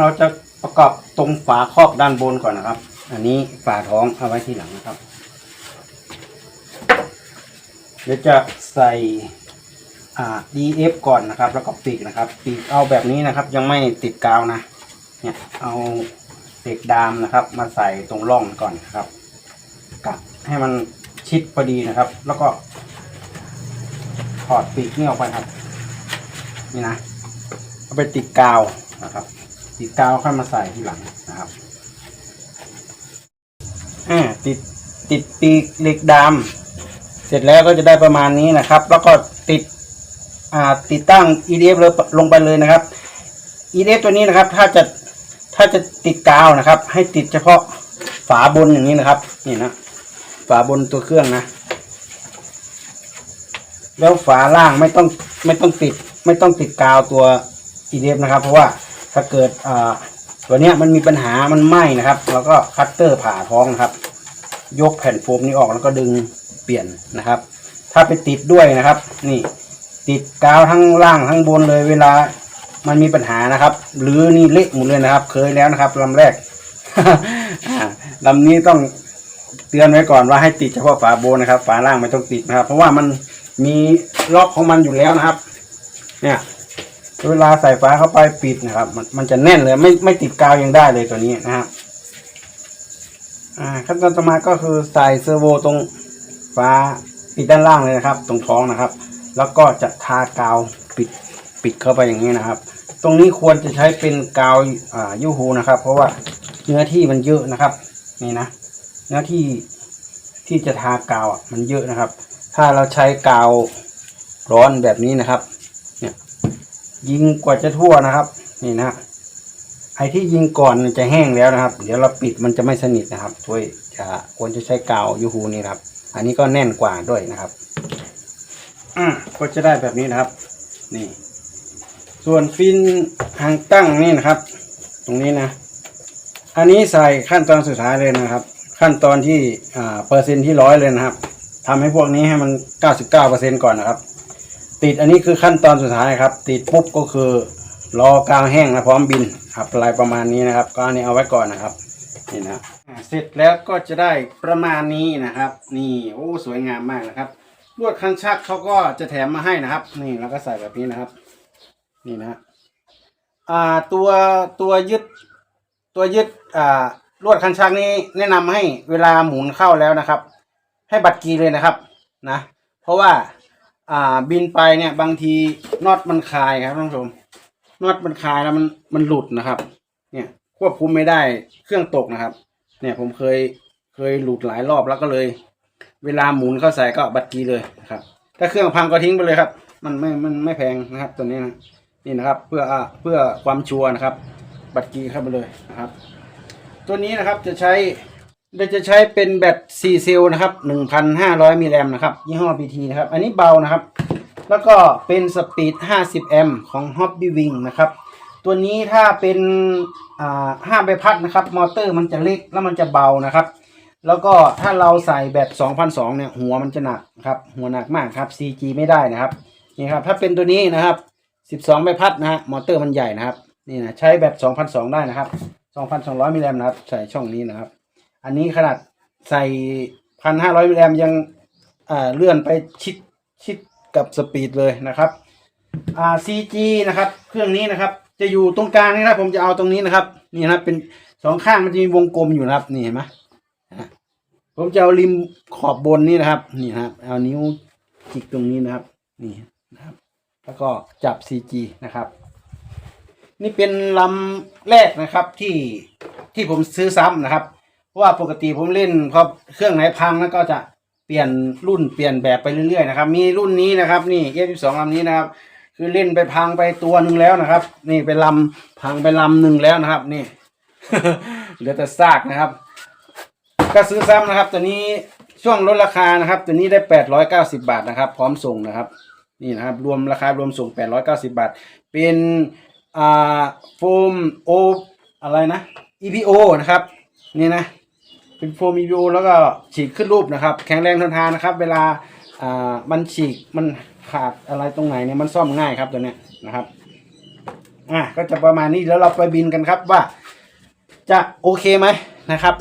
เราจะประกอบตรงฝาครอบด้านบนก่อนนะครับ อันนี้ฝาท้องเอาไว้ที่หลังนะครับ เดี๋ยวจะใส่อ่า DF ก่อนนะครับ แล้วก็ปีกนะครับ ปีกเอาแบบนี้นะครับ ยังไม่ติดกาวนะ เนี่ยเอาเหล็กดามนะครับ มาใส่ตรงร่องก่อนนะครับกัดให้มันชิดพอดีนะครับ แล้วก็ถอดปีกนี่ออกไปครับ นี่นะเอาไปติดกาวนะครับ ติดกาวค่อยมาใส่ทีหลังนะครับอ่าติดติดปีกเหล็กดามเสร็จแล้วก็จะได้ประมาณนี้นะครับ แล้วก็ติดอ่าติดตั้ง EDF เลยลงไปเลยนะครับ EDF ตัวนี้นะครับ ถ้าจะถ้าจะติดกาวนะครับ ให้ติดเฉพาะฝาบนอย่างนี้นะครับ นี่นะฝาบนตัวเครื่องนะ แล้วฝาล่างไม่ต้องไม่ต้องติด ไม่ต้องติดกาวตัว EDF นะครับ เพราะว่า ถ้าเกิดอ่าตัวเนี้ยมันมีปัญหามันไหม้นะครับ แล้วก็คัตเตอร์ผ่าท้องนะครับ ยกแผ่นโฟมนี้ออกแล้วก็ดึงเปลี่ยนนะครับ ถ้าไปติดด้วยนะครับ นี่ ติดกาวทั้งล่างทั้งบนเลยเวลามันมีปัญหานะครับหรือนี่เละหมดเลยนะครับ เคยแล้วนะครับลำแรกอ่าลำนี้ต้องเตือนไว้ก่อนว่าให้ติดเฉพาะฝาบนนะครับ ฝาล่างไม่ต้องติดนะครับ เพราะว่ามันมีล็อกของมันอยู่แล้วนะครับ เนี่ย เวลาใส่ฝาเข้าไปปิดนะครับ มันมันจะแน่นเลยไม่ไม่ติดกาวยังได้เลยตัวนี้นะครับอ่าขั้นตอนต่อมาก็คือใส่เซอร์โวตรงฝาปิดด้านล่างเลยนะครับ ตรงท้องนะครับ แล้วก็จะทากาวปิดปิดเข้าไปอย่างนี้นะครับ ตรงนี้ควรจะใช้เป็นกาวอ่ายูฮูนะครับ เพราะว่าเนื้อที่มันเยอะนะครับ นี่นะเนื้อที่ที่จะทากาวอะมันเยอะนะครับ ถ้าเราใช้กาวร้อนแบบนี้นะครับ ยิงกว่าจะทั่วนะครับ นี่นะไอที่ยิงก่อนมันจะแห้งแล้วนะครับ เดี๋ยวเราปิดมันจะไม่สนิทนะครับช่วยจะควรจะใช้กาวยูฮูนี่ครับ อันนี้ก็แน่นกว่าด้วยนะครับอ่าก็จะได้แบบนี้นะครับ นี่ ส่วนฟินหางตั้งนี่นะครับ ตรงนี้นะ อันนี้ใส่ขั้นตอนสุดท้ายเลยนะครับ ขั้นตอนที่อ่าเปอร์เซ็นต์ที่ร้อยเลยนะครับทำให้พวกนี้ให้มัน 99%ก่อนนะครับ ติดอันนี้คือขั้นตอนสุดท้ายครับ ติดปุ๊บก็คือรอกาวแห้งนะพร้อมบินครับลายประมาณนี้นะครับ ก็อันนี้เอาไว้ก่อนนะครับนี่นะเสร็จแล้วก็จะได้ประมาณนี้นะครับ นี่โอ้สวยงามมากนะครับลวดคันชักเขาก็จะแถมมาให้นะครับ นี่แล้วก็ใส่แบบนี้นะครับ นี่นะอ่าตัวตัวยึดตัวยึดอ่าลวดคันชักนี้แนะนำให้เวลาหมุนเข้าแล้วนะครับ ให้บัตรกีเลยนะครับนะ เพราะว่า อ่าบินไปเนี่ยบางทีน็อตมันคลายครับท่านผู้ชมน็อตมันคลายแล้วมันมันหลุดนะครับ เนี่ยควบคุมไม่ได้เครื่องตกนะครับ เนี่ยผมเคยเคยหลุดหลายรอบแล้วก็เลย เวลาหมุนเข้าใส่ก็บัตรกีเลยนะครับ ถ้าเครื่องพังก็ทิ้งไปเลยครับ มันไม่มันไม่แพงนะครับ ตัวนี้นะนี่นะครับ เพื่ออ่เพื่อความชัวร์นะครับ บัตรกีเข้าไปเลยนะครับ ตัวนี้นะครับจะใช้ เราจะใช้เป็นแบต4เซลล์นะครับ1,500มิลลิแอมนะครับยี่ห้อ BT นะครับ อันนี้เบานะครับ แล้วก็เป็นสปีด 50 แอมป์ของ Hobby Wing นะครับ ตัวนี้ถ้าเป็นอ่าใบพัดนะครับ มอเตอร์มันจะเล็กแล้วมันจะเบานะครับ แล้วก็ถ้าเราใส่แบต2,002เนี่ยหัวมันจะหนักครับ หัวหนักมากครับ CG ไม่ได้นะครับนี่ครับ ถ้าเป็นตัวนี้นะครับ 12ใบพัดนะฮะมอเตอร์มันใหญ่นะครับนี่นะใช้แบต2,002ได้นะครับ2,200มิลลิแอมป์นะครับใส่ช่องนี้นะครับ อันนี้ขนาดใส่พันห้าร้อยแอมยังเลื่อนไปชิดชิดกับสปีดเลยนะครับอ่า CG นะครับ เครื่องนี้นะครับ จะอยู่ตรงกลางนี่นะผมจะเอาตรงนี้นะครับ นี่นะเป็นสองข้างมันจะมีวงกลมอยู่นะครับ นี่เห็นไหมผมจะเอาริมขอบบนนี่นะครับ นี่นะครับเอานิ้วจิกตรงนี้นะครับ นี่นะครับ แล้วก็จับ CG นะครับ นี่เป็นลำแรกนะครับที่ที่ผมซื้อซ้ำนะครับ เพราะว่าปกติผมเล่นพอเครื่องไหนพังแล้วก็จะเปลี่ยนรุ่นเปลี่ยนแบบไปเรื่อยๆนะครับ มีรุ่นนี้นะครับ นี่เอฟสองลำนี้นะครับ คือเล่นไปพังไปตัวหนึ่งแล้วนะครับ นี่ไปลำพังไปลำหนึ่งแล้วนะครับ นี่ เหลือแต่ซากนะครับ ก็ซื้อซ้ำนะครับ ตัวนี้ช่วงลดราคานะครับ ตัวนี้ได้แปดร้อยเก้าสิบาทนะครับ พร้อมส่งนะครับ นี่นะครับ รวมราคารวมส่งแปดร้อยเก้าสิบาท เป็นอ่าโฟมโออะไรนะ EPO นะครับ นี่นะ เป็นโฟมีโอแล้วก็ฉีกขึ้นรูปนะครับ แข็งแรงทนทานนะครับ เวลาอ่ามันฉีกมันขาดอะไรตรงไหนเนี่ยมันซ่อมง่ายครับตัวเนี้ยนะครับอะก็จะประมาณนี้แล้วเราไปบินกันครับว่าจะโอเคไหมนะครับ